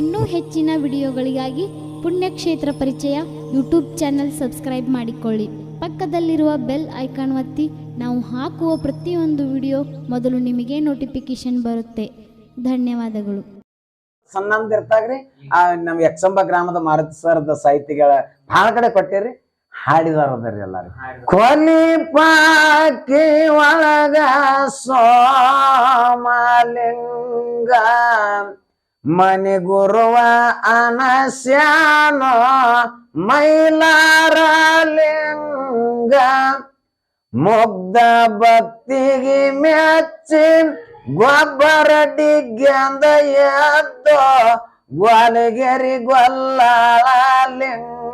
ಇನ್ನೂ ಹೆಚ್ಚಿನ ವಿಡಿಯೋಗಳಿಗಾಗಿ ಪುಣ್ಯಕ್ಷೇತ್ರ ಪರಿಚಯ ಯೂಟ್ಯೂಬ್ ಚಾನೆಲ್ ಸಬ್ಸ್ಕ್ರೈಬ್ ಮಾಡಿಕೊಳ್ಳಿ. ಪಕ್ಕದಲ್ಲಿರುವ ಬೆಲ್ ಐಕಾನ್ ಒತ್ತಿ, ನಾವು ಹಾಕುವ ಪ್ರತಿಯೊಂದು ವಿಡಿಯೋ ಮೊದಲು ನಿಮಗೆ ನೋಟಿಫಿಕೇಶನ್ ಬರುತ್ತೆ. ಧನ್ಯವಾದಗಳು. ಸಣ್ಣ ಇರ್ತಾಗ್ರಿ, ಆ ನಮ್ ಯಕ್ಷಂಬ ಗ್ರಾಮದ ಮಾರುತಿ ಸರ್ದ ಸಾಹಿತಿಗಳ ಬಹಳ ಕಡೆ ಕೊಟ್ಟಿರಿ. ಹಾಡಿದಾರ ಅದರಿ ಎಲ್ಲಾರು. ಕೊನಿ ಪಾಕಿ ಒಳಗ ಸೋಮಲಿಂಗ ಮನೆ ಗುರುವ ಅನಸ್ಯಾನೋ ಮೈಲಾರ ಲಿಂಗ ಮುಗ್ಧ ಭಕ್ತಿಗೆ ಮೆಚ್ಚಿ ಗೊಬ್ಬರ ಡಿಗ್ಗಂದ ಎದ್ದು ಗ್ವಾಲಗೆರಿ ಗೊಲ್ಲಾಳ ಲಿಂಗ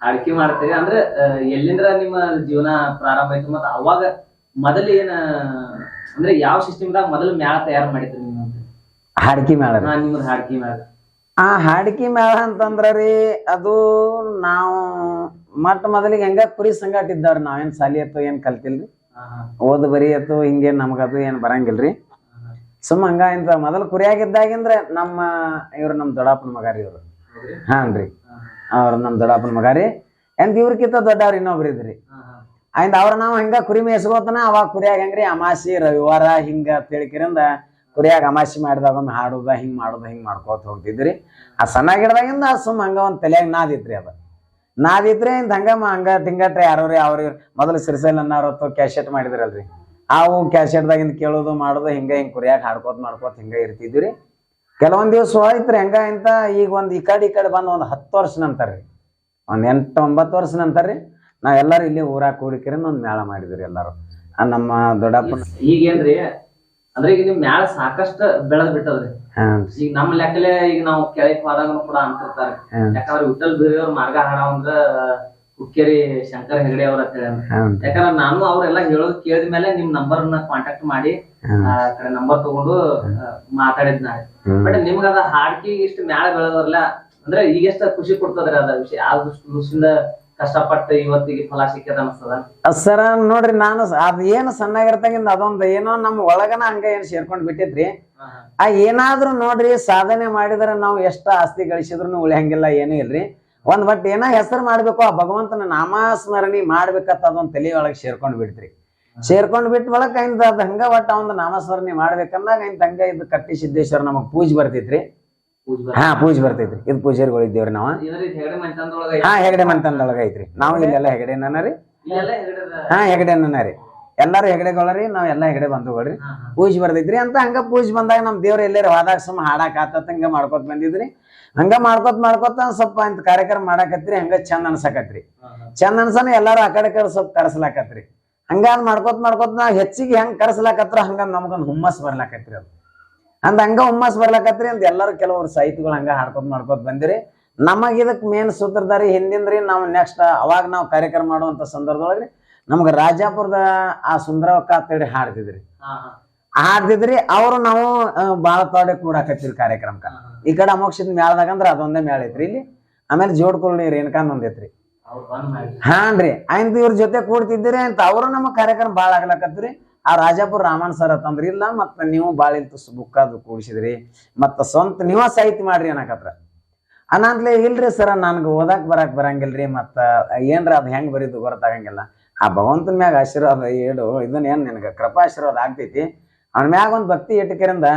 ಅಡಿಕೆ ಮಾಡ್ತೀರಿ ಅಂದ್ರೆ ಎಲ್ಲಿಂದ್ರ ನಿಮ್ಮ ಜೀವನ ಪ್ರಾರಂಭ ಆಯ್ತು ಮತ್ತ ಅವಾಗ ಮೊದಲು ಏನ ಅಂದ್ರೆ ಯಾವ ಸಿಸ್ಟಮ್ ದಾಗ ಮೊದಲು ಮ್ಯಾಳ ತಯಾರು ಮಾಡಿದ್ರಿ ನೀವು ಹಾಡ್ಕಿ ಮೇಳ ರೀ. ನಿಮ್ಮದು ಹಾಡ್ಕಿ ಮ್ಯಾಳ. ಆ ಹಾಡ್ಕಿ ಮೇಳ ಅಂತಂದ್ರ ರೀ ಅದು ನಾವು ಮತ್ತ ಮೊದಲಿಗೆ ಹೆಂಗ ಕುರಿ ಸಂಗಾಟ ಇದ್ದಾವ್ರಿ ನಾವೇನ್ ಸಾಲಿ ಅತ್ತು ಏನ್ ಕಲ್ತಿಲ್ರಿ? ಓದ್ ಬರಿ ಅತ್ತು ಹಿಂಗೇನ್ ನಮಗದು ಏನ್ ಬರಂಗಿಲ್ರಿ? ಸುಮ್ ಹಂಗ ಇಂತ ಮೊದಲು ಕುರಿಯಾಗಿದ್ದಾಗಿಂದ್ರ ನಮ್ಮ ಇವ್ರು ನಮ್ ದೊಡ್ಡಪ್ಪನ ಮಗ ರೀ ಇವ್ರು. ಹಾನ್ರಿ. ಅವ್ರ ನಮ್ ದೊಡ್ಡಪ್ಪನ ಮಗ ರೀ. ಎಂತ ಇವ್ರಕ್ಕಿಂತ ದೊಡ್ಡವ್ರ ಇನ್ನೊಬ್ರು ಇದ್ರಿ. ಆಯ್ತ ಅವ್ರ ನಾವು ಹಿಂಗ ಕುರಿ ಮೇಸ್ಕೋತನ ಅವಾಗ ಕುರಿಯಾಗ ಹೆಂಗ್ರಿ? ಅಮಾಸಿ ರವಿವಾರ ಹಿಂಗ ತಿಳ್ಕಿರಿಂದ ಕುರಿಯಾಗ ಅಮಾಸಿ ಮಾಡಿದಾಗ ಒಮ್ಮೆ ಹಾಡುದ ಹಿಂಗ್ ಮಾಡುದ ಹಿಂಗ್ ಮಾಡ್ಕೋತ ಹೋಗ್ತಿದ್ರಿ. ಆ ಸಣ್ಣ ಗಿಡದಾಗಿಂದ ಸುಮ್ ಹಂಗ ಒಂದ್ ತಲೆಯಾಗ ನಾದಿತ್ರಿ ಅದ. ನಾದಿತ್ರಿ ಇಂತ ಹಂಗ ಹಂಗ ತಿಂಗಟ್ರಿ ರೀ ಅವ್ರ ಮೊದಲು ಸಿರಿಸೈಲ್ ಅನ್ನೋರು ಕ್ಯಾಶೆಟ್ ಮಾಡಿದ್ರಲ್ರಿ. ಅವು ಕ್ಯಾಶೆಟ್ದಾಗಿಂದ ಕೇಳೋದು ಮಾಡೋದು ಹಿಂಗ ಹಿಂಗ್ ಕುರಿಯಾಗ ಹಾಡ್ಕೋತ ಮಾಡ್ಕೋತ ಹಿಂಗ ಇರ್ತಿದ್ವಿ ಕೆಲವೊಂದ್ ದಿವಸ ಹೋಯ್ತ್ರಿ ಹೆಂಗ ಇಂತ? ಈಗ ಒಂದ್ ಈ ಕಡೆ ಈ ಕಡೆ ಬಂದ್ ಒಂದ್ ಹತ್ತು ವರ್ಷ ನಂತರ್ರಿ. ಒಂದ್ ಎಂಟು ಒಂಬತ್ತು ವರ್ಷ ನಂತರ್ರಿ ರೀ ನಾವೆಲ್ಲರೂ ಇಲ್ಲಿ ಊರಾಗ ಕೂಡಿಕರಿಂದ ಒಂದ್ ಮೇಳ ಮಾಡಿದ್ರಿ ಎಲ್ಲಾರು. ಆ ನಮ್ಮ ದೊಡ್ಡಪ್ಪ ಈಗೇನ್ರಿ ಅಂದ್ರೆ ಈಗ ನಿಮ್ ಮ್ಯಾಳ ಸಾಕಷ್ಟು ಬೆಳೆದ್ ಬಿಟ್ಟದ್ರಿ ಈಗ ನಮ್ಮ ಲೆಕ್ಕಲೆ ಈಗ ನಾವು ಕೆಳಕ್ ಹೋದಾಗನು ಕೂಡ ಅಂತಿರ್ತಾರೆ. ಯಾಕಂದ್ರೆ ವಿಠಲ್ ಬೇರೆಯವ್ರ ಮಾರ್ಗ ಹಾಡ ಅಂದ್ರ ಹುಕ್ಕೇರಿ ಶಂಕರ್ ಹೆಗಡೆ ಅವ್ರ ಅಂತ ಹೇಳಿ ಯಾಕಂದ್ರೆ ನಾನು ಅವ್ರೆಲ್ಲ ಹೇಳೋದ್ ಕೇಳಿದ ಮೇಲೆ ನಿಮ್ ನಂಬರ್ನ ಕಾಂಟ್ಯಾಕ್ಟ್ ಮಾಡಿ. ಆ ಕಡೆ ನಂಬರ್ ತಗೊಂಡು ಮಾತಾಡಿದ್ ನಾ. ಬಟ್ ನಿಮ್ಗ ಅದ ಹಾಡ್ಕಿ ಇಷ್ಟ ಮ್ಯಾಳ ಬೆಳೆದವ್ರಲ್ಲ ಅಂದ್ರೆ ಈಗೆಷ್ಟ ಖುಷಿ ಕೊಡ್ತದ್ರಿ ಅದ ವಿಷಯ. ಆ ದೃಷ್ಟಿ- ದೃಷ್ಟಿಯಿಂದ ಕಷ್ಟಪಟ್ಟು ಇವತ್ತಿಗೆ ಫಲ ಸಿಕ್ಕದ ಅನ್ಸ್ತದ ಸರ ನೋಡ್ರಿ ನಾನು ಅದ್ ಏನು ಸಣ್ಣಾಗಿರ್ತಂಗಿಂದ ಅದೊಂದ್ ಏನೋ ನಮ್ ಒಳಗನ ಹಂಗ ಏನ್ ಸೇರ್ಕೊಂಡ್ ಬಿಟ್ಟಿದ್ರಿ. ಆ ಏನಾದ್ರೂ ನೋಡ್ರಿ ಸಾಧನೆ ಮಾಡಿದ್ರೆ ನಾವು ಎಷ್ಟ ಆಸ್ತಿ ಗಳಿಸಿದ್ರು ಉಳಿಯಂಗಿಲ್ಲ ಏನು ಇಲ್ರಿ. ಒಂದ್ ಬಟ್ ಏನ ಹೆಸರು ಮಾಡ್ಬೇಕು ಆ ಭಗವಂತನ ನಾಮಸ್ಮರಣಿ ಮಾಡ್ಬೇಕತ್ತ ಅದೊಂದ್ ತಲೆ ಒಳಗ್ ಸೇರ್ಕೊಂಡ್ ಬಿಡ್ತ್ರಿ ಸೇರ್ಕೊಂಡ್ ಬಿಟ್ಟ ಬಳಕ ಇಂದ ಅದ್ ಹಂಗ ಒಟ್ಟ ಒಂದು ನಾಮಸ್ಮರಣೆ ಮಾಡ್ಬೇಕಂದಾಗ ಇಂತ ಹಂಗ ಇದು ಕಟ್ಟಿ ಸಿದ್ದೇಶ್ವರ ನಮಗ್ ಪೂಜೆ ಬರ್ತೈತ್ರಿ. ಹಾ ಪೂಜೆ ಬರ್ತೈತ್ರಿ. ಇದು ಪೂಜಾರಿಗಳಿದ್ದೇವ್ರಿ ನಾವ. ಹಾ ಹೆಗಡೆ ಮಂತನದೊಳಗ ಐತ್ರಿ. ನಾವು ಇಲ್ಲೆಲ್ಲ ಹೆಗಡೆ ನನ್ನರಿ ಹಾ ಹೆಗಡೆ ರೀ. ಎಲ್ಲಾರು ಹೆಗಡೆಗೊಳರಿ ನಾವ್ ಎಲ್ಲಾ ಹೆಗಡೆ ಬಂಧುಗಳ್ರಿ. ಪೂಜೆ ಬರ್ತೈತ್ರಿ. ಅಂತ ಹಂಗ ಪೂಜೆ ಬಂದಾಗ ನಮ್ ದೇವ್ರ ಎಲ್ಲಾರ ಹೋದಾಗ ಸುಮ್ ಹಾಡಾಕ್ ಆತತ್ ಹಂಗ ಮಾಡ್ಕೊತ ಬಂದಿದ್ರಿ. ಹಂಗ ಮಾಡ್ಕೊತ ಮಾಡ್ಕೊತ ಸ್ವಲ್ಪ ಅಂತ ಕಾರ್ಯಕ್ರಮ ಮಾಡಾಕತ್ರಿ ಹಂಗ ಚಂದ ಅನ್ಸಕತ್ರಿ. ಚಂದ ಅನ್ಸನ ಎಲ್ಲಾರು ಆ ಕಡೆ ಕಡೆ ಸ್ವಲ್ಪ ಕರ್ಸ್ಲಾಕತ್ರಿ. ಹಂಗ ಮಾಡ್ಕೋತ್ ಮಾಡ್ಕೋತ್ ನಾವ್ ಹೆಚ್ಚಿಗೆ ಹೆಂಗ್ ಕರ್ಸ್ಲಾಕತ್ರ ಹಂಗ ನಮ್ಗೊಂದ್ ಹುಮ್ಮಸ್ ಬರ್ಲಾಕತ್ರಿ ಅದು. ಅಂದ ಹಂಗ ಹುಮ್ಮಸ್ ಬರ್ಲಾಕತ್ರಿ ಅಂತ ಎಲ್ಲಾರು ಕೆಲವರು ಸಾಹಿತಿಗಳು ಹಂಗ ಹಾಡ್ಕೊತ ಮಾಡ್ಕೋತ್ ಬಂದಿರಿ. ನಮಗ್ ಇದಕ್ ಮೇನ್ ಸೂತ್ರಧಾರಿ ಹಿಂದಿಂದ್ರಿ ನಾವು ನೆಕ್ಸ್ಟ್ ಅವಾಗ ನಾವು ಕಾರ್ಯಕ್ರಮ ಮಾಡುವಂತ ಸಂದರ್ಭದೊಳಗ್ರಿ ನಮ್ಗ ರಾಜಾಪುರದ ಆ ಸುಂದರವಕ್ಕ ತಡಿ ಹಾಡ್ತಿದ್ರಿ. ಹಾಡ್ತಿದ್ರಿ ಅವ್ರು ನಾವು ಬಾಳ ತೋಡೆ ಕೂಡಾಕತ್ತೀವಿ ಕಾರ್ಯಕ್ರಮಕ್ಕ. ಈ ಕಡೆ ಅಮೋಕ್ಷದ ಮೇಳದಾಗ ಅಂದ್ರ ಅದೊಂದೇ ಮೇಳ ಐತ್ರಿ ಇಲ್ಲಿ. ಆಮೇಲೆ ಜೋಡ್ಕೊಳ್ಳಿ ರೇಣುಕಾನ್ ಒಂದ್ ಹಾನ್ರಿ ಆಯ್ತು ಇವ್ರ ಜೊತೆ ಕೂಡ್ತಿದ್ದೀರಿ ಅಂತ ಅವರು ನಮ್ಮ ಕಾರ್ಯಕ್ರಮ ಬಾಳ ಆಗ್ಲಕತ್ರಿ. ಆ ರಾಜಾಪುರ ರಾಮನ್ ಸರ್ ಅಂತಂದ್ರಿ, ಇಲ್ಲ, ಮತ್ತ ನೀವು ಬಾಳ ತಸು ಬುಕ್ ಅದು ಕೂಡಿಸಿದ್ರಿ. ಮತ್ತ ಸ್ವಂತ ನೀವ ಸಾಹಿತ್ಯ ಮಾಡ್ರಿ ಅನ್ನಕತ್ರ. ಅನಾಂತ್ಲೆ ಇಲ್ರಿ ಸರ, ನನ್ಗ ಓದಾಕ್ ಬರಾಕ್ ಬರಂಗಿಲ್ರಿ, ಮತ್ತ ಏನ್ರ ಅದ್ ಹೆಂಗ್ ಬರೀದು ಗೊತ್ತಾಗಂಗಿಲ್ಲ. ಆ ಭಗವಂತನ ಮ್ಯಾಗ ಆಶೀರ್ವಾದ ಏಡು ಇದನ್ನ ಏನ್ ನಿನಗ ಕೃಪಾ ಆಶೀರ್ವಾದ ಆಗ್ತೈತಿ. ಅವನ ಮ್ಯಾಗ ಒಂದ್ ಭಕ್ತಿ ಇಟ್ಟಕರಿಂದ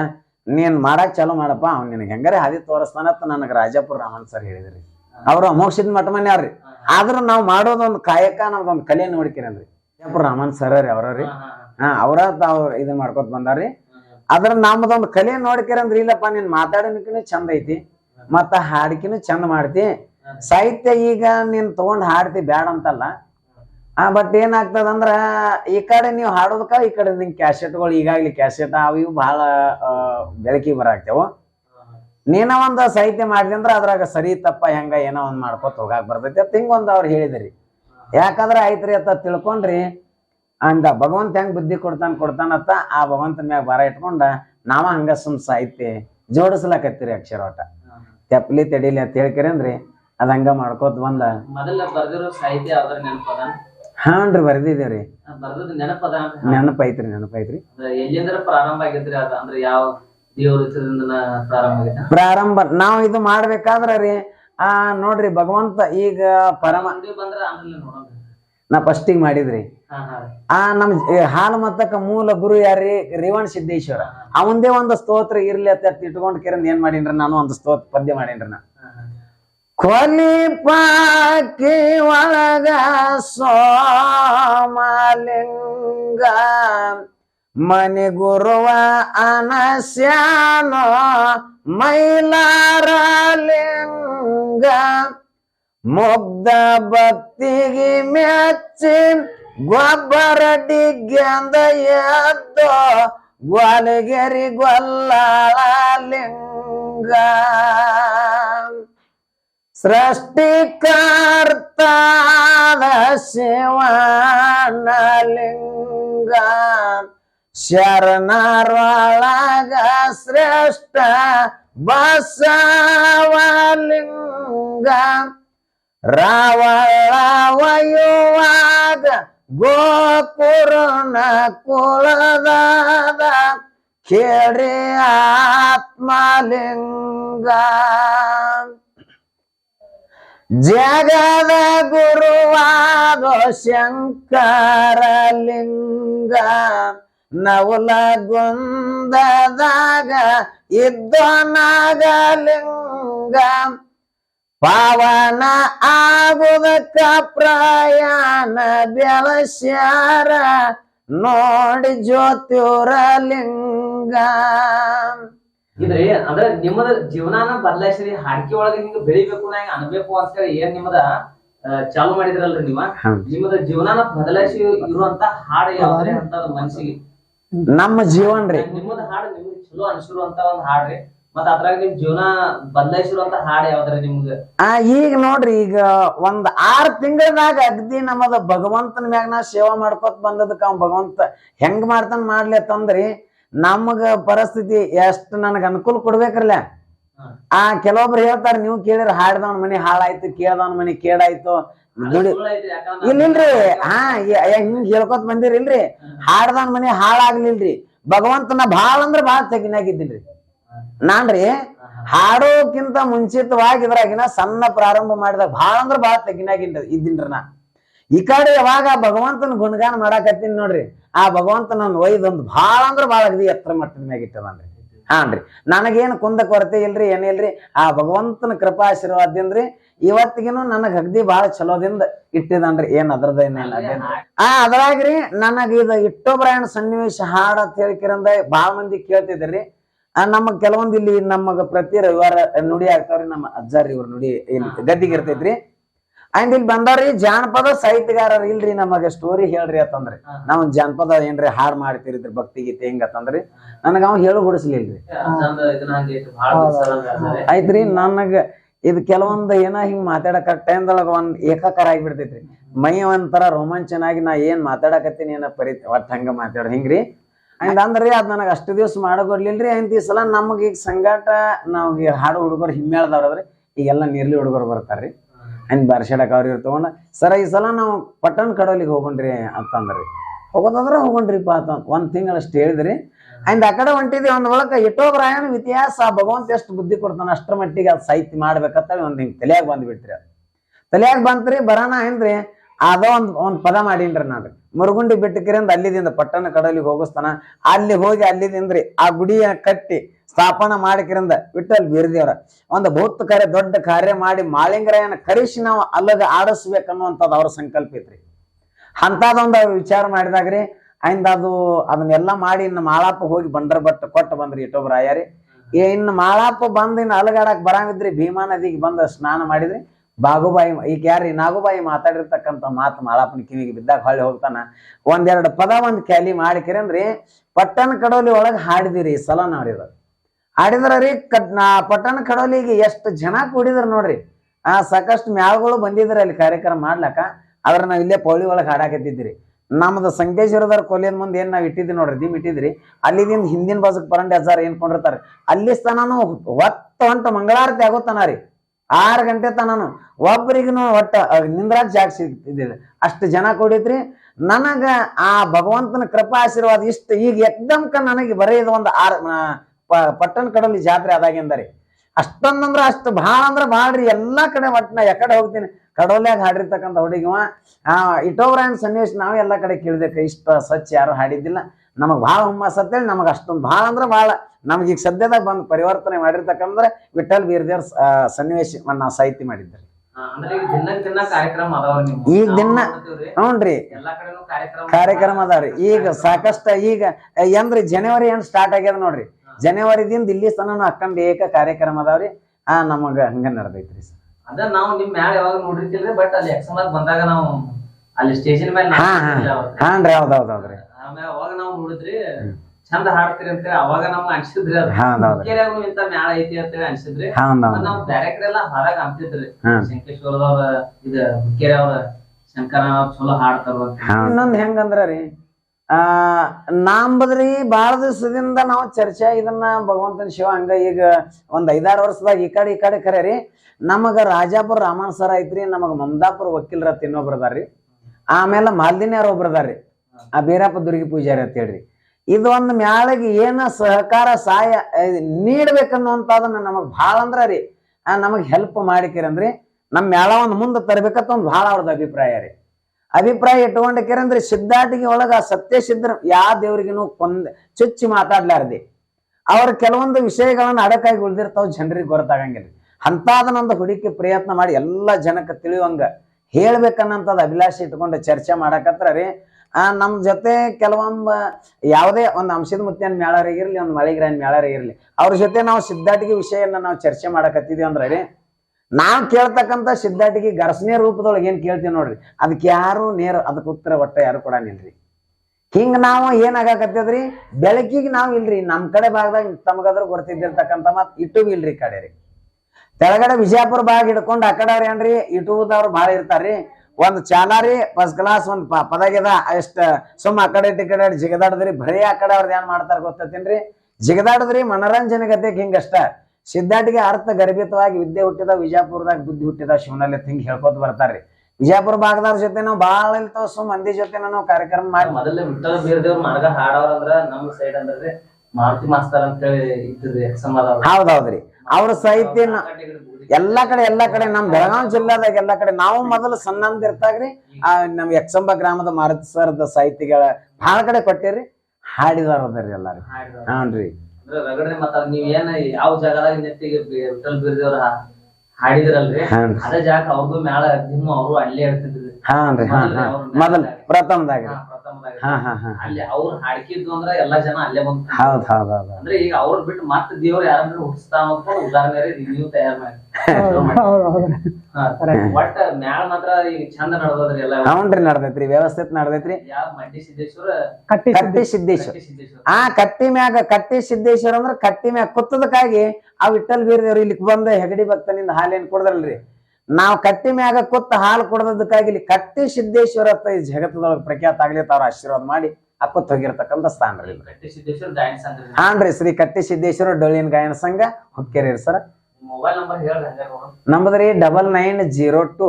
ನೀನ್ ಮಾಡಾಕ್ ಚಾಲು ಮಾಡಪ್ಪ, ಅವ್ನ್ ನಿನಗೆ ಹೆಂಗಾರೆ ಹಾದಿ ತೋರಿಸ್ತಾನ ನನಗೆ ರಾಜಾಪುರ ರಾಮನ್ ಸರ್ ಹೇಳಿದ್ರಿ. ಅವ್ರು ಮೋಕ್ಷದ ಮಠ ಮನ್ಯಾರ್ರಿ. ಆದ್ರ ನಾವ್ ಮಾಡೋದೊಂದು ಕಾಯಕ ನಮ್ದೊಂದು ಕಲೆ ನೋಡ್ಕಿರನ್ರಿ ರಾಜಾಪುರ ರಾಮನ್ ಸರ್ ರೀ ಅವ್ರ ರೀ ಹಾ, ಅವ್ರ ತಾವ್ ಇದನ್ ಮಾಡ್ಕೊತ ಬಂದಾರ್ರಿ. ಆದ್ರ. ಅದ್ರ ನಮ್ದೊಂದು ಕಲೆ ನೋಡ್ಕಿರಂದ್ರ ಇಲ್ಲಪ್ಪ ನೀನ್ ಮಾತಾಡೋದಕ್ಕಿನ ಚಂದ ಐತಿ ಮತ್ತ ಹಾಡಿಕಿನ ಚಂದ ಮಾಡ್ತಿ. ಸಾಹಿತ್ಯ ಈಗ ನೀನ್ ತಗೊಂಡ್ ಹಾಡ್ತಿ ಬ್ಯಾಡ ಅಂತಲ್ಲ. ಆ ಬಟ್ ಏನಾಗ್ತದಂದ್ರ ಈ ಕಡೆ ನೀವು ಹಾಡೋದಕ್ಕ ಈ ಕಡೆ ನಿನ್ ಕ್ಯಾಸೆಟ್ಗಳು ಈಗಾಗ್ಲಿ ಕ್ಯಾಸೆಟ್ ಅವು ಇವು ಬಹಳ ಬೆಳಕಿಗೆ ಬರಾಕ್ತೇವು. ನೀನ ಒಂದು ಸಾಹಿತ್ಯ ಮಾಡಿದೆ ಅಂದ್ರೆ ಅದ್ರಾಗ ಸರಿ ತಪ್ಪ ಹೆಂಗ ಏನೋ ಒಂದ್ ಮಾಡ್ಕೊತ ಹೋಗಾಕ್ ಬರ್ತೈತಿ. ಅಂತ ಹಿಂಗ್ ಒಂದ್ ಅವ್ರು ಹೇಳಿದ್ರಿ. ಯಾಕಂದ್ರೆ ಐತ್ರಿ ಅಂತ ತಿಳ್ಕೊಂಡ್ರಿ. ಅಂದ ಭಗವಂತ ಹೆಂಗ್ ಬುದ್ಧಿ ಕೊಡ್ತಾನ ಕೊಡ್ತಾನತ್ತ ಆ ಭಗವಂತನ ಮ್ಯಾಗ ಬರ ಇಟ್ಕೊಂಡ ನಾವ ಹಂಗ ಸುಮ್ ಸಾಹಿತ್ಯ ಜೋಡಿಸ್ಲಾಕತ್ತೀರಿ ಅಕ್ಷರ ಒಟ್ಟ ತೆಪ್ಲಿ ತಡಿಲಿ ಅಂತ ಹೇಳ್ಕಿರಿ ಅಂದ್ರಿ. ಅದ ಹಂಗ ಮಾಡ್ಕೋತ ಬಂದ. ಹಾನ್ರಿ ಬರ್ದಿದೇವ್ರಿ. ನೆನಪೈತ್ರಿ ನೆನಪೈತ್ರಿ. ಎಲ್ಲಿಂದ್ರ ಪ್ರಾರಂಭ ಆಗಿದ್ರಿ ಅದ? ಅಂದ್ರೆ ಯಾವ ದೇವ್ರ ಪ್ರಾರಂಭ ಆಗೈತೆ? ಪ್ರಾರಂಭ ನಾವ್ ಇದು ಮಾಡ್ಬೇಕಾದ್ರ ರೀ ಆ ನೋಡ್ರಿ ಭಗವಂತ ಈಗ ಪರಮ ಅಂಗಡಿ ಬಂದ್ರ ಆಮೇಲೆ ನೋಡೋಣ ನಾ ಫಸ್ಟಿಗೆ ಮಾಡಿದ್ರಿ. ಹಾ ಹಾ ಆ ನಮ್ ಜ- ಹಾಲು ಮತ್ತಕ ಮೂಲ ಗುರು ಯಾರ್ರಿ ರೇವಣ ಸಿದ್ದೇಶ್ವರ. ಅವಂದೇ ಒಂದು ಸ್ತೋತ್ರ ಇರ್ಲಿ ಅಂತ ಇಟ್ಕೊಂಡ್ ಕಿರಂದ್ ಏನ್ ಮಾಡೀನ್ರಿ? ನಾನು ಒಂದು ಸ್ತೋತ್ರ ಪದ್ಯ ಮಾಡೀನ್ರಿ ನಾ. ಹಾ, ಹಾ. ಕೊಲಿ ಪಾಕಿ ಒಳಗ ಸೋಮಲಿಂಗ ಮನೆ ಗುರುವ ಅನಸ್ಯಾನೋ ಮೈಲಾರಲಿಂಗ. ಮುಗ್ಧ ಭಕ್ತಿಗೆ ಮೆಚ್ಚಿ ಗೊಬ್ಬರ ಡಿಗ್ಗಂದ ಎದ್ದು ಗ್ವಾಲಗೆರಿ ಗೊಲ್ಲಾಳಿಂಗ ಸೃಷ್ಟಿಕರ್ತಾದ ಶಿವನಲಿಂಗ. ಶರಣರೊಳಗ ಶ್ರೇಷ್ಠ ಬಸವಲಿಂಗ ರಾವಣ ವಯುವಾಗ ಗೋಪುರನ ಕುಲದಾದ ಕೇಳಿ ಆತ್ಮಲಿಂಗ ಜಗದ ಗುರುವಾದ ಶಂಕರಲಿಂಗ ನವಲ ಗುಂದದಾಗ ಇದ್ದ ನಾಗಲಿಂಗ ಪಾವನ ಆಗುದಕ್ಕ ಪ್ರಯಾಣ ಬೆಳಸ್ಯಾರ. ನೋಡಿ ಜ್ಯೋತಿರಲಿಂಗ. ಇದ್ರಿ ಅಂದ್ರೆ ನಿಮ್ಮದ ಜೀವನಾನ ಬದಲಾಯಿಸ್ರಿ ಹಾಡಿಕೆ ಒಳಗ ಹಿಂಗ ಬೆಳಿಬೇಕು ನಾ ಅನ್ಬೇಕು ಅಂತ ಹೇಳಿ ಏನ್ ನಿಮ್ಮದ ಚಾಲು ಮಾಡಿದ್ರಲ್ರಿ ನೀವ. ನಿಮ್ಮದ ಜೀವನಾನ ಬದಲಾಯಿಸಿ ಇರುವಂತ ಹಾಡು ಯಾವ್ದ್ರಿ ಅಂತ ಮನ್ಸಿಗೆ? ನಮ್ಮ ಜೀವನ ರೀ. ನಿಮ್ಮದ ಹಾಡು ನಿಮ್ಗೆ ಚಲೋ ಅನ್ಸಿರುವಂತ ಒಂದ್ ಹಾಡ್ರಿ ಮತ್ತ ಅದ್ರಾಗ ನಿಮ್ ಜೀವನ ಬದಲಾಯಿಸಿರುವಂತ ಹಾಡು ಯಾವ್ದ್ರಿ ನಿಮ್ಗೆ ಆ ಈಗ ನೋಡ್ರಿ ಈಗ ಒಂದ್ ಆರ್ ತಿಂಗಳದಾಗ ಅಗ್ದಿ ನಮ್ಮದ ಭಗವಂತನ ಮ್ಯಾಗ ನಾ ಸೇವಾ ಮಾಡ್ಕೊತ ಬಂದದಕ್ಕ ಅವ್ ಭಗವಂತ ಹೆಂಗ್ ಮಾಡ್ತಾನ ಮಾಡ್ಲಿ ತಂದ್ರಿ ನಮಗ ಪರಿಸ್ಥಿತಿ ಎಷ್ಟು ನನಗ ಅನುಕೂಲ ಕೊಡ್ಬೇಕ್ರಲ್ಲ. ಆ ಕೆಲವೊಬ್ರು ಹೇಳ್ತಾರ ನೀವು ಕೇಳಿರ ಹಾಡ್ದವನ್ ಮನಿ ಹಾಳಾಯ್ತು ಕೇಳ್ದವನ್ ಮನಿ ಕೇಡಾಯ್ತು ಯಾಕಂದ್ರ ಇಲ್ಲಿಲ್ರಿ ಹಾ ಹಿಂಗ್ ಹೇಳ್ಕೊತ ಬಂದಿರಿಲ್ರಿ. ಹಾಡ್ದಾನ್ ಮನೆ ಹಾಳಾಗ್ಲಿಲ್ರಿ. ಭಗವಂತನ ಭಾಳ ಅಂದ್ರ ಭಾಳ ತೆಗಿನಾಗಿದ್ದೀನ್ರಿ ನಾನ್ರಿ ಹಾಡೋಕ್ಕಿಂತ ಮುಂಚಿತವಾಗಿ ಇದ್ರಾಗಿನ ಸಣ್ಣ ಪ್ರಾರಂಭ ಮಾಡಿದಾಗ ಭಾಳ ಅಂದ್ರ ಭಾಳ ತೆಗಿನಾಗಿಂದ ಇದ್ದೀನ್ರಿ ನಾ. ಈ ಕಡೆ ಯಾವಾಗ ಭಗವಂತನ ಗುಣಗಾನ ಮಾಡಾಕತ್ತೀನಿ ನೋಡ್ರಿ. ಆ ಭಗವಂತನ ಒಯ್ದೊಂದು ಭಾಳ ಅಂದ್ರ ಭಾಳ ಅಗದಿ ಎತ್ತರ ಮಟ್ಟದ ಮ್ಯಾಗ ಹಾನ್ರಿ. ನನಗೇನು ಕುಂದ ಕೊರತೆ ಇಲ್ರಿ ಏನಿಲ್ರಿ ಆ ಭಗವಂತನ ಕೃಪಾ ಆಶೀರ್ವಾದದಿಂದ್ರಿ ಇವತ್ತಿಗಿನೂ ನನಗ ಅಗದಿ ಭಾಳ ಚಲೋದಿಂದ ಇಟ್ಟಿದನ್ರಿ. ಏನ್ ಅದ್ರದ ಆ, ಅದ್ರಾಗ್ರಿ ನನಗ ಇದು ಇಟ್ಟೊಬ್ರಾಯಣ ಸನ್ನಿವೇಶ ಹಾಡ ಅಂತ ಹೇಳ್ಕಿರಂದ ಭಾಳ ಮಂದಿ ಕೇಳ್ತಿದ್ರಿ ನಮಗ್ ಕೆಲವೊಂದ್ ಇಲ್ಲಿ ನಮಗ ಪ್ರತಿ ರವಿವಾರ ನುಡಿ ಆಗ್ತಾವ್ರಿ ನಮ್ಮ ಅಜ್ಜಾರಿ ಇವ್ರ ನುಡಿ ಗದ್ದಿಗೆ ಇರ್ತೈತ್ರಿ. ಅಂಡ್ ಇಲ್ಲಿ ಬಂದವ್ರಿ ಜಾನಪದ ಸಾಹಿತ್ಯಗಾರರು ಇಲ್ರಿ ನಮಗೆ ಸ್ಟೋರಿ ಹೇಳ್ರಿ ಅಂತಂದ್ರಿ. ನಾವ್ ಜಾನಪದ ಏನ್ರಿ ಹಾಡ್ ಮಾಡ್ತಿರಿದ್ರಿ ಭಕ್ತಿ ಗೀತೆ ಹೆಂಗ ಅಂತಂದ್ರಿ. ನನಗ ಅವ್ ಹೇಳು ಹುಡಿಸ್ಲಿಲ್ರಿ. ಆಯ್ತ್ರಿ ನನಗ ಇದ್ ಕೆಲವೊಂದ್ ಏನ ಹಿಂಗ್ ಮಾತಾಡಕ ಟೈಮ್ದೊಳಗ ಒಂದ್ ಏಕಾಕಾರ ಆಗಿಬಿಡ್ತೈತ್ರಿ. ಮೈ ಒಂಥರ ರೋಮಾಂಚನಾಗಿ ನಾ ಏನ್ ಮಾತಾಡಕತ್ತೀನಿ ಏನ ಪರಿ ಒಟ್ಟ ಹಂಗ ಮಾತಾಡ ಹಿಂಗ್ರಿ? ಅಂಡ್ ಅಂದ್ರಿ ಅದ್ ನನಗ ಅಷ್ಟು ದಿವ್ಸ ಮಾಡಕೊಡ್ಲಿಲ್ರಿ ಅಂತ ಈ ಸಲ ನಮಗ ಈಗ ಸಂಗಾಟ ನಾವ್ ಹಾಡು ಹುಡುಗರು ಹಿಮ್ಮೇಳ್ದವ್ರದ್ರಿ ಈಗೆಲ್ಲ ನೀರ್ಲಿ ಹುಡುಗರು ಬರ್ತಾರ್ರಿ. ಅಂಡ್ ಬರ್ಷಾಡಕ್ ಅವ್ರಿಗೆ ತೊಗೊಂಡು, ಸರ, ಈ ಸಲ ನಾವು ಪಟ್ಟಣ ಕಡೋಲಿಗೆ ಹೋಗೋಣ್ರಿ ಅಂತಂದ್ರಿ ಹೋಗೋದಾದ್ರ ಹೋಗೋಣ್ರಿಪ್ಪ ಅಂತ ಒಂದ್ ತಿಂಗಳಷ್ಟು ಹೇಳಿದ್ರಿ. ಅಂಡ್ ಆ ಕಡೆ ಹೊಂಟಿದ್ವಿ, ಒಂದ್ ಒಳಕ ಎಷ್ಟೋ ಇತಿಹಾಸ, ಭಗವಂತ ಎಷ್ಟು ಬುದ್ಧಿ ಕೊಡ್ತಾನೆ ಅಷ್ಟರ ಮಟ್ಟಿಗೆ ಅದು ಸಾಹಿತ್ಯ ಮಾಡ್ಬೇಕಂತ ಒಂದ್ ಹಿಂಗೆ ತಲೆಯಾಗ ಬಂದ್ಬಿಟ್ರಿ ಅದು. ತಲೆಯಾಗ ಬಂತ್ರಿ ಬರೋಣ ಏನ್ರಿ ಅದ ಒಂದು ಒಂದ್ ಪದ ಮಾಡೀನ್ರಿ ನಾನು. ಮುರುಗುಂಡಿ ಬೆಟ್ಟಕಿರಿಂದ ಅಲ್ಲಿದಿಂದ ಪಟ್ಟಣ ಕಡಲಿಗೆ ಹೋಗಿಸ್ತಾನ ಅಲ್ಲಿ ಹೋಗಿ ಅಲ್ಲಿದಿಂದ್ರಿ ಆ ಗುಡಿಯ ಕಟ್ಟಿ ಸ್ಥಾಪನ ಮಾಡಿಕಿರಿಂದ ವಿಠಲ್ ಬೀರದೇವ್ರ. ಒಂದು ಭೂತ್ ಕಾರ್ಯ ದೊಡ್ಡ ಕಾರ್ಯ ಮಾಡಿ ಮಾಳಿಂಗರಾಯನ ಕರೆಸಿ ನಾವು ಅಲ್ಲದೆ ಆಡಿಸ್ಬೇಕನ್ನುವಂಥದ್ದು ಅವ್ರ ಸಂಕಲ್ಪ ಐತ್ರಿ. ಅಂತದೊಂದು ವಿಚಾರ ಮಾಡಿದಾಗ್ರಿ. ಅಂದ ಅದು ಅದನ್ನೆಲ್ಲ ಮಾಡಿ ಇನ್ನು ಮಾಳಾಪ ಹೋಗಿ ಬಂದ್ರ ಭಟ್ ಕೊಟ್ಟು ಬಂದ್ರಿ ಇಟ್ಟೊಬ್ರು ಆಯಾರಿ. ಇನ್ನು ಮಾಳಾಪ ಬಂದ್ ಇನ್ನು ಅಲಗಾಡಕ್ ಬರಂಗಿದ್ರಿ. ಭೀಮಾ ನದಿಗೆ ಬಂದು ಸ್ನಾನ ಮಾಡಿದ್ರಿ. ಬಾಗುಬಾಯಿ ಈಗ ಯಾರೀ ನಾಗುಬಾಯಿ ಮಾತಾಡಿರ್ತಕ್ಕಂಥ ಮಾತು ಮಾಳಪ್ಪನ ಕಿವಿಗೆ ಬಿದ್ದಾಗ ಹೊಳ್ಳಿ ಹೋಗ್ತಾನ. ಒಂದೆರಡು ಪದ ಒಂದು ಕ್ಯಾಲಿ ಮಾಡಿಕಿರಂದ್ರಿ ಪಟ್ಟಣ ಕಡೋಲಿ ಒಳಗ್ ಹಾಡಿದಿರಿ ಈ ಸಲ ನೋಡಿದ್ರು ಹಾಡಿದ್ರ ರೀ ಕಟ್ ನಾ ಪಟ್ಟಣ ಕಡೋಲಿಗೆ ಎಷ್ಟು ಜನ ಕೂಡಿದ್ರ ನೋಡ್ರಿ. ಆ, ಸಾಕಷ್ಟು ಮ್ಯಾಳ್ಗಳು ಬಂದಿದ್ರಿ ಅಲ್ಲಿ ಕಾರ್ಯಕ್ರಮ ಮಾಡ್ಲಕ್ಕ. ಆದ್ರೆ ನಾವು ಇಲ್ಲೇ ಪೌಳಿ ಒಳಗ್ ಹಾಡಾಕತ್ತಿದ್ರಿ ನಮ್ದು ಸಂಕೇಶ್ವರದವ್ರ ಕೊಲಿಯನ್ ಮುಂದೆ ಏನ್ ನಾವು ಇಟ್ಟಿದ್ವಿ ನೋಡ್ರಿ, ದಿಮ್ ಇಟ್ಟಿದ್ರಿ. ಅಲ್ಲಿದಿಂದ ಹಿಂದಿನ ಬಾಜುಕ್ ಪರಂಡಿ ಹಜಾರ್ ಏನ್ಕೊಂಡಿರ್ತಾರೆ ಅಲ್ಲಿ ಸ್ಥಾನನು ಒತ್ತ ಹೊಂಟ ಮಂಗಳಾರತಿ ಆಗೋತನ ರೀ. ಆರು ಗಂಟೆ ತನನು ಒಬ್ಬರಿಗೂ ಒಟ್ಟ ನಿಂದ್ರಾಜ್ ಜಾಗ ಸಿಗ್ತಿದ್ದಿಲ್ಲ. ಅಷ್ಟು ಜನ ಕೊಡೈತ್ರಿ ನನಗ ಆ ಭಗವಂತನ ಕೃಪಾ ಆಶೀರ್ವಾದ ಇಷ್ಟು, ಈಗ ಎಕ್ದಮ್ಕ ನನಗೆ ಬರೀ ಇದು ಒಂದು ಆರ್ ಪಟ್ಟಣ ಕಡಲಿ ಜಾತ್ರೆ ಅದಾಗಿಂದರಿ ಅಷ್ಟೊಂದಂದ್ರೆ ಅಷ್ಟು ಭಾಳ ಅಂದ್ರೆ ಭಾಳ ರೀ, ಎಲ್ಲಾ ಕಡೆ ಒಟ್ಟು ನಾ ಯಾಕಡೆ ಹೋಗ್ತೀನಿ. ಕಡೋಲ್ಯಾಗ ಹಾಡಿರ್ತಕ್ಕಂಥ ಹುಡುಗಿವ, ಆ ಇಟೋಬ್ರಾಯನ್ ಸನ್ನಿವೇಶ ನಾವು ಎಲ್ಲಾ ಕಡೆ ಕೇಳಿದಕ್ಕೆ ಇಷ್ಟ ಸ್ವಚ್ಛ ಯಾರು ಹಾಡಿದ್ದಿಲ್ಲ. ನಮಗ್ ಭಾಳ ಹುಮ್ಮಸ್ ಅಂತೇಳಿ ನಮಗೆ ಅಷ್ಟೊಂದು ಭಾಳ ಅಂದ್ರೆ ಭಾಳ. ನಮ್ಗೆ ಈಗ ಸದ್ಯದಾಗ ಬಂದು ಪರಿವರ್ತನೆ ಮಾಡಿರ್ತಕ್ಕಂದ್ರೆ ವಿಠಲ್ ಬೀರ್ದೇವ್ರ ಸನ್ನಿವೇಶ ಸನ್ನಿವೇಶವನ್ನ ನಾವು ಸಾಹಿತ್ಯ ಮಾಡಿದ್ರಿ ಈಗ ದಿನ ಹ್ಞೂನ್ರಿ ಕಾರ್ಯಕ್ರಮ ಕಾರ್ಯಕ್ರಮ ಅದಾವ್ರಿ. ಈಗ ಸಾಕಷ್ಟು ಈಗ ಎಂದ್ರಿ ಜನವರಿ ಏನ್ ಸ್ಟಾರ್ಟ್ ಆಗ್ಯದ ನೋಡ್ರಿ? ಜನವರಿದಿಂದ ಇಲ್ಲಿ ತನ ಅಕ್ಕಂಡ್ ಏಕ ಕಾರ್ಯಕ್ರಮ ಅದಾವ್ರಿ. ಆ ನಮಗ ಹಂಗ ನಡೆದೈತ್ರಿ ಸರ್. ಅದ ನಾವು ನಿಮ್ ಮ್ಯಾಲ ಯಾವಾಗ ನೋಡಿರ್ತಿಲ್ರಿ ಬಟ್ ಅಲ್ಲಿ ಎಕ್ಸಾಮ್ ಬಂದಾಗ ನಾವು ಅಲ್ಲಿ ಸ್ಟೇಷನ್ ಮೇಲೆ ಹಾ ಹಾ. ಹಾನ್ರಿ ಹೌದ್ ಹೌದ್ ಹೌದ್ರಿ. ಆಮೇಲೆ ಅವಾಗ ನಾವು ನೋಡಿದ್ರಿ ಚಂದ ಹಾಡ್ತೀರಿ ಅಂತ ಅವಾಗ ನಮ್ಗೆ ಅನ್ಸಿದ್ರಿ ಅದು. ಹೌದ್ರಿ ಹುಕ್ಕೇರಿಯಾಗೂ ಇಂತ ಮ್ಯಾಳ ಐತಿ ಅಂತೇಳಿ ಅನ್ಸಿದ್ರಿ. ಹೌದ್ ಮತ್ತ್ ಹೌದ್ ನಾವ್ ಬ್ಯಾರೆ ಕಡೆ ಎಲ್ಲಾ ಹೊರಗ ಅಂತಿದ್ರಿ. ಶಂಕೇಶ್ವರದವ್ರ ಇದ ಹುಕ್ಕೇರಿ ಅವ್ರ ಶಂಕರ ಚಲೋ ಹಾಡ್ತಾರ ಅಂತ. ಇನ್ನೊಂದ್ ಹೆಂಗಂದ್ರ ರೀ ಆ ನಾಂಬದ್ರಿ ಬಾಳ ದಿವಸದಿಂದ ನಾವು ಚರ್ಚೆ ಇದನ್ನ ಭಗವಂತನ ಶಿವ ಹಂಗ ಈಗ ಒಂದ್ ಐದಾರು ವರ್ಷದಾಗ ಈ ಕಡೆ ಈ ಕಡೆ ಖರೆ ರೀ. ನಮಗ ರಾಜಾಪುರ ರಾಮನ್ ಸರ್ ಐತ್ರಿ ನಮಗ ಮಮದಾಪುರ ವಕೀಲರ ಇನ್ನೊಬ್ರು ಅದಾರ್ರಿ. ಆಮೇಲೆ ಮಾಲ್ದಿನ್ಯಾರ ರೀ ಆ ಬೀರಪ್ಪ ದುರ್ಗಿ ಪೂಜಾರಿ ಅಂತ ಹೇಳ್ರಿ. ಇದೊಂದು ಮ್ಯಾಳಿಗೆ ಏನ ಸಹಕಾರ, ಸಹಾಯ ನೀಡ್ಬೇಕನ್ನುವಂಥದನ್ನ ನಮಗ್ ಭಾಳ ಅಂದ್ರ ರೀ. ಆ, ನಮಗ್ ಹೆಲ್ಪ್ ಮಾಡಿಕಿರಂದ್ರಿ ನಮ್ಮ ಮ್ಯಾಳ ಒಂದ್ ಮುಂದೆ ತರ್ಬೇಕಂತ ಒಂದು ಭಾಳ ಅವ್ರದ್ದು ಅಭಿಪ್ರಾಯ ರೀ. ಅಭಿಪ್ರಾಯ ಇಟ್ಕೊಂಡಕ್ಕಿರಂದ್ರೆ ಸಿದ್ಧಾಟಿಗೆ ಒಳಗ ಸತ್ಯ ಸಿದ್ಧರ ಯಾವ ದೇವ್ರಿಗೂ ಕೊಂದ್, ಚುಚ್ಚಿ ಮಾತಾಡ್ಲಾರ್ದಿ. ಅವ್ರ ಕೆಲವೊಂದು ವಿಷಯಗಳನ್ನ ಅಡಕಾಗಿ ಉಳ್ದಿರ್ತಾವ, ಜನರಿಗೆ ಗೊತ್ತಾಗಂಗಿಲ್ಲ ಅಂತಾದನೊಂದು ಹುಡುಕಿ ಪ್ರಯತ್ನ ಮಾಡಿ ಎಲ್ಲ ಜನಕ್ಕೆ ತಿಳಿಯುವಂಗ ಹೇಳ್ಬೇಕನ್ನಂಥದ್ದು ಅಭಿಲಾಷೆ ಇಟ್ಕೊಂಡು ಚರ್ಚೆ ಮಾಡಕತ್ರ ರೀ ಆ ನಮ್ಮ ಜೊತೆ ಕೆಲವೊಂದು ಯಾವುದೇ ಒಂದು ಅಂಶದ ಮುತ್ತಿನ ಮೇಳರ ಇರ್ಲಿ, ಒಂದು ಮಳಿಗ್ರಾನ್ ಮೇಳರ ಇರ್ಲಿ, ಅವ್ರ ಜೊತೆ ನಾವು ಸಿದ್ಧಾಟಿಗೆ ವಿಷಯನ ನಾವು ಚರ್ಚೆ ಮಾಡಕತ್ತಿದ್ವಿ ಅಂದ್ರೆ ರೀ, ನಾವ್ ಕೇಳ್ತಕ್ಕಂಥ ಸಿದ್ಧಾಟಿಗೆ ಗರ್ಸನೆ ರೂಪದೊಳಗೆ ಏನ್ ಕೇಳ್ತೀವಿ ನೋಡ್ರಿ, ಅದಕ್ಕೆ ಯಾರು ನೇರ, ಅದಕ್ಕೆ ಉತ್ತರ ಒಟ್ಟ ಯಾರು ಕೊಡನಿಲ್ರಿ ಹಿಂಗ್ ನಾವು ಏನಾಗಕತ್ತದ್ರಿ ಬೆಳಕಿಗೆ ನಾವ್ ಇಲ್ರಿ, ನಮ್ ಕಡೆ ಭಾಗದಾಗ ತಮಗಾದ್ರೂ ಗೊತ್ತಿದ್ದಿರ್ತಕ್ಕಂಥ ಮತ್ ಇಟ್ಟು ಇಲ್ರಿ ಕಡೆ ರೀ ತೆಳಗಡೆ ವಿಜಯಪುರ ಭಾಗ ಹಿಡ್ಕೊಂಡು ಆ ಕಡೆ ಅವ್ರ ಏನ್ರಿ ಇಟುವುದವ್ರು ಭಾಳ ಇರ್ತಾರ್ರಿ. ಒಂದ್ ಚಾಲಾರಿ ಫಸ್ಟ್ ಕ್ಲಾಸ್ ಒಂದ್ ಪದಗಿದ ಎಷ್ಟ ಸುಮ್ ಆ ಕಡೆ ಇಟ್ಟು ಕಡೆ ಜಿಗದಾಡದ್ರಿ. ಬರೀ ಆ ಕಡೆ ಅವ್ರದ್ದು ಏನ್ ಮಾಡ್ತಾರ ಗೊತ್ತೇನ್ರಿ ಜಿಗದಾಡದ್ರಿ ಮನರಂಜನೆ ಗತೆಗೆ ಹಿಂಗಷ್ಟ ಸಿದ್ಧಾಟಿಗೆ ಅರ್ಥ ಗರ್ಭಿತವಾಗಿ ವಿದ್ಯೆ ಹುಟ್ಟಿದ ವಿಜಯಪುರದಾಗ ಬುದ್ಧಿ ಹುಟ್ಟಿದ ಶಿವನಲ್ಲಿ ಹಿಂಗ್ ಹೇಳ್ಕೊತ ಬರ್ತಾರ್ರಿ. ವಿಜಯಪುರ ಭಾಗದವ್ರ ಜೊತೆ ನಾವು ಬಾಳ ಇಲ್ತಾವ ಸುಮ್ ಮಂದಿ ಜೊತೆ ನಾವು ಕಾರ್ಯಕ್ರಮ ಮಾಡಿ. ಮೊದಲೇ ವಿಠಲ ಬೀರ್ದೇವ್ರ ಮನಗ ಹಾಡವ್ರ ಅಂದ್ರ ನಮ್ ಸೈಡ್ ಅಂದ್ರೆ ಮಾರುತಿ ಮಾಸ್ತರ್ ಅಂತ ಹೇಳಿ ಇದ್ರಿ ಸಮಾಧಾನ ಹೌದೌದ್ರಿ ಅವ್ರ ಸಾಹಿತ್ಯ ಎಲ್ಲಾ ಕಡೆ ಎಲ್ಲಾ ಕಡೆ ನಮ್ ಬೆಳಗಾವಿ ಜಿಲ್ಲಾದಾಗ ಎಲ್ಲಾ ಕಡೆ ನಾವು ಮೊದಲು ಸಣ್ಣಂದ ಇರ್ತಾಗ್ರಿ ಆ ನಮ್ ಯಕ್ಷಂಬ ಗ್ರಾಮದ ಮಾರುತಿ ಸರ್ದ ಸಾಹಿತಿಗಳ ಬಹಳ ಕಡೆ ಕೊಟ್ಟಿರಿ ಹಾಡಿದಾರ ಅದರಿ ಎಲ್ಲಾರು. ಹಾನ್ರಿ. ಅಂದ್ರೆ ರಗಡ್ರಿ ಮತ್ತ ಅದ್ ನೀವ್ ಏನ್ ಯಾವ ಜಾಗದಾಗ ನೆತ್ತಿಗೆ ಬಿ- ವಿಠಲ್ ಬೀರ್ದೇವ್ರ ಹಾ- ಹಾಡಿದ್ರಲ್ರಿ? ಅದೇ ಜಾಗ ಅವ್ರದ್ದು ಮ್ಯಾಲ ನಿಮ್ಮ ಅವರು ಅಲ್ಲೇ ಇರ್ತಿದ್ರಿ. ಹಾನ್ರಿ ಹಾ ಹಾ. ಮೊದಲ್ ಪ್ರಥಮದಾಗ ಹಾ, ಹಾ ಹಾ ಹಾ. ಅಲ್ಲಿ ಅವ್ರು ಹಾಡ್ಕಿದ್ದು ಅಂದ್ರೆ ಎಲ್ಲಾ ಜನ ಅಲ್ಲೇ ಬಂದ್ ಹೌದ್ ಹೌದ್ ಹೌದ್ ಅಂದ್ರೆ ಈಗ ಅವ್ರ ಬಿಟ್ಟು ಮತ್ತೆ ದೇವ್ರ ಯಾರಂದ್ರೆ ಹುಟ್ಟಿಸ್ತಾ ಅನ್ಕೊಂಡು ಉದಾಹರಣೆ ನೀವು ತಯಾರ್ ಮಾಡಿ. ಒಟ್ಟ ಮ್ಯಾಲ ಮಾತ್ರ ಈಗ ಚಂದ ನಡ್ದದ್ರಿ ಎಲ್ಲ. ಹೌನ್ರಿ ನಡ್ದೈತ್ರಿ ವ್ಯವಸ್ಥಿತ ನಡ್ದೈತ್ರಿ. ಯಾವ ಮಡ್ಡಿ ಸಿದ್ದೇಶ್ವರ? ಕಟ್ಟಿ ಸಿದ್ದೇಶ್ವರ. ಕಟ್ಟಿ ಸಿದ್ದೇಶ್ವರ. ಆ ಕಟ್ಟಿ ಮ್ಯಾಗ ಕಟ್ಟಿ ಸಿದ್ದೇಶ್ವರ ಅಂದ್ರ ಕಟ್ಟಿ ಮ್ಯಾಗ ಕುತ್ತದಕ್ಕಾಗಿ ಆ ವಿಠಲ್ ಬೀರ್ದೇವ್ರು ಇಲ್ಲಿ ಬಂದ ಹೆಗಡಿ ಭಕ್ತನಿಂದ ಹಾಲೇನ್ ಕುಡ್ದಲ್ರಿ ನಾವ್ ಕಟ್ಟಿ ಮ್ಯಾಗ ಕುತ್ತ ಹಾಲು ಕುಡ್ದದಕ್ಕಾಗಿ ಇಲ್ಲಿ ಕಟ್ಟಿ ಸಿದ್ದೇಶ್ವರ ಈ ಜಗತ್ತದೊಳಗೆ ಪ್ರಖ್ಯಾತ ಆಗ್ಲಿ ಅವ್ರ ಆಶೀರ್ವಾದ ಮಾಡಿ ಆ ಕುತ್ತ ಹೋಗಿರ್ತಕ್ಕಂಥ ಸ್ಥಾನ ರೀ ಹಾನ್ರಿ ಶ್ರೀ ಕಟ್ಟಿ ಸಿದ್ದೇಶ್ವರ ಡೊಳ್ಳಿನ ಗಾಯನ ಸಂಘ ಹುಕ್ಕೇರಿ ಸರ್. ಮೊಬೈಲ್ ನಂಬರ್ ಹೇಳ್ರಿ ಹಂಗಾರ ನೋಡೋಣ. ನಮ್ದು ರೀ double nine zero two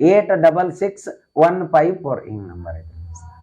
eight double six one five four ಈ ನಂಬರ್ ಐತಿ